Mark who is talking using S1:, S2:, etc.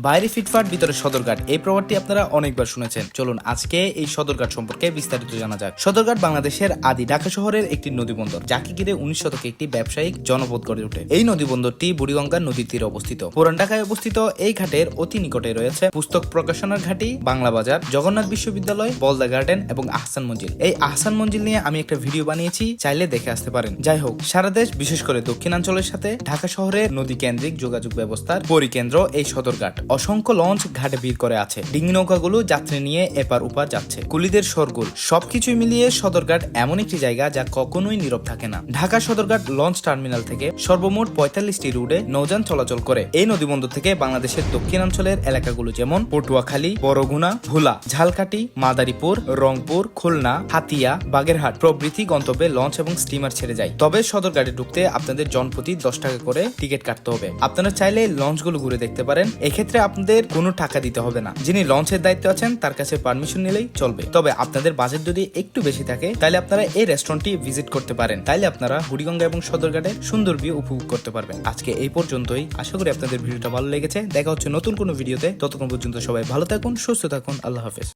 S1: বাইরে ফিটফাট, ভিতরে সদরঘাট। এই প্রবাদটি আপনারা অনেকবার শুনেছেন। চলুন আজকে এই সদরঘাট সম্পর্কে বিস্তারিত জানা যাক। সদরঘাট বাংলাদেশের আদি ঢাকা শহরের একটি নদীবন্দর, যাকে ঘিরে উনিশ শতকে একটি ব্যবসায়িক জনপদ গড়ে ওঠে। এই নদীবন্দরটি বুড়িগঙ্গা নদীর তীরে অবস্থিত। পুরান ঢাকায় অবস্থিত এই ঘাটের অতি নিকটে রয়েছে পুস্তক প্রকাশনার ঘাটি, বাংলা বাজার, জগন্নাথ বিশ্ববিদ্যালয়, বলদা গার্ডেন এবং আহসান মঞ্জিল। এই আহসান মঞ্জিল নিয়ে আমি একটা ভিডিও বানিয়েছি, চাইলে দেখে আসতে পারেন। যাই হোক, সারা দেশ, বিশেষ করে দক্ষিণাঞ্চলের সাথে ঢাকা শহরের নদী কেন্দ্রিক যোগাযোগ ব্যবস্থার পরিকেন্দ্র এই সদরঘাট। অসংখ্য লঞ্চ ঘাটে ভিড় করে আছে। ডিঙি নৌকাগুলো যাত্রী নিয়ে এপার ওপার যাচ্ছে। কুলিদের সরগোল সবকিছুই মিলিয়ে সদরঘাট এমন একটি জায়গা যা কখনোই নীরব থাকে না। ঢাকা সদরঘাট লঞ্চ টার্মিনাল থেকে সর্বমোট পঁয়তাল্লিশটি রুটে নৌযান চলাচল করে। এই নদীবন্দর থেকে বাংলাদেশের দক্ষিণাঞ্চলের এলাকাগুলো যেমন পটুয়াখালী, বড়গুনা, ভোলা, ঝালকাঠি, মাদারীপুর, রংপুর, খুলনা, হাতিয়া, বাগেরহাট প্রভৃতি গন্তব্যে লঞ্চ এবং স্টিমার ছেড়ে যায়। তবে সদরঘাটে ঢুকতে আপনাদের জনপ্রতি দশ টাকা করে টিকিট কাটতে হবে। আপনারা চাইলে লঞ্চগুলো ঘুরে দেখতে পারেন। এক্ষেত্রে আপনাদের কোনো টাকা দিতে হবে না। যিনি লঞ্চের দায়িত্বে আছেন, তার কাছে পারমিশন নিলেই চলবে। তবে আপনাদের বাজেট যদি একটু বেশি থাকে, তাহলে আপনারা এই রেস্টুরেন্টটি ভিজিট করতে পারেন। তাইলে আপনারা হুড়িগঙ্গা এবং সদরঘাটে সুন্দর ভিউ উপভোগ করতে পারবেন। আজকে এই পর্যন্তই। আশা করি আপনাদের ভিডিওটা ভালো লেগেছে। দেখা হচ্ছে নতুন কোনো ভিডিওতে ততক্ষণ পর্যন্ত সবাই ভালো থাকুন, সুস্থ থাকুন। আল্লাহ হাফেজ।